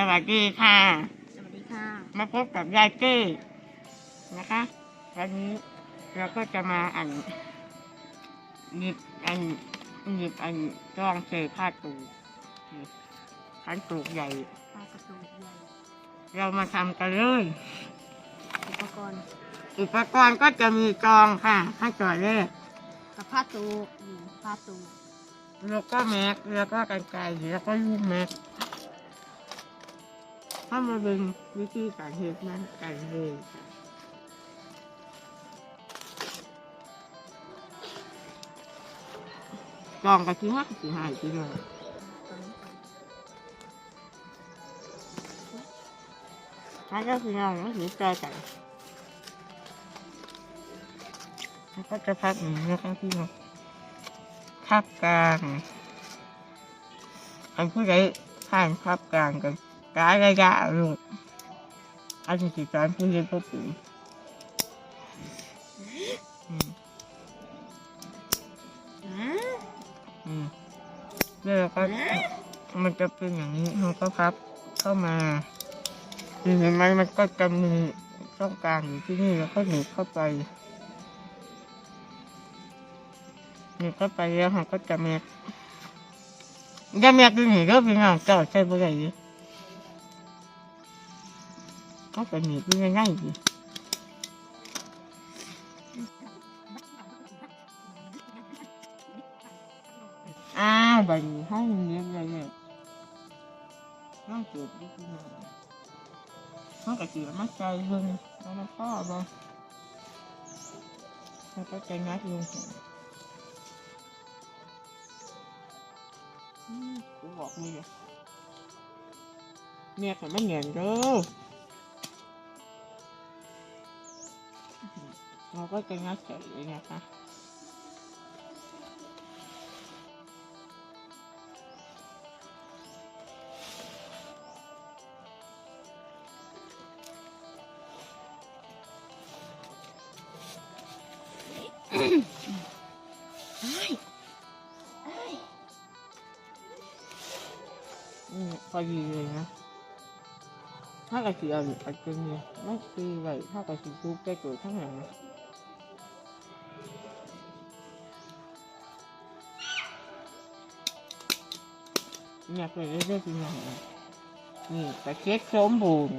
สวัสดีค่ะ สวัสดีค่ะ มาพบกับยายเก้นะคะ วันนี้เราก็จะมาอันหยิบอันหยิบอันจ้องเศษผ้าตูนี่ขันตูกใหญ่ปลากระตูกใหญ่ เรามาทำกันเลย อุปกรณ์ อุปกรณ์ก็จะมีจองค่ะขั้นตอนแรกกับผ้าตูกนี่ผ้าตูกแล้วก็แม็กแล้วก็กันไกรแล้วก็ลูกแม็ก ถ้ามาดึงวิธีการเฮ็ดมันกันเลยค่ะจองกันที่ห้าสี่ห้าที่เลยตอนนี้ก่อนถ้าก็คือเราต้องถือใจกันก็จะพักอย่งนะครับพี่น้องพักกลาง อันผู้ใดผ่านพักกลางกัน กายระยะลูกอันนี้คือการผู้เรียนผู้ปีอืมแล้วก็มันจะเป็นอย่างนี้มันก็พับเข้ามาเห็นไหมมันก็จะมีช่องกลางอยู่ที่นี่แล้วก็หนีเข้าไปหนีเข้าไปแล้วมันก็จะแมกจะแมกดูหนีก็เป็นงานเจ้าใช่ไหมไร ก็เป็หนีบง่ายๆดีอ้าวใบนี้ให้เลี้ยเลยเนี่ยน้องจูบดีที่ไหนมันก็จีมาใจเบิ่งแล้วมันพ่อบ่แล้วก็ใจงัดลงอืมกูบอกนี่เลยเนี่ยค่ะมันเหนียนเด้อ เราก็จะงัดใส่เลยนะคะอืมพอดีเลยนะ ถ้ากระสีเอาอันเป็นเนี่ยไม่คือไว้ถ้ากระสีทุบได้เกิดข้างหลัง อยากไปเรื่อยๆที่ไหนนี่ประเคทศสมบูรณ์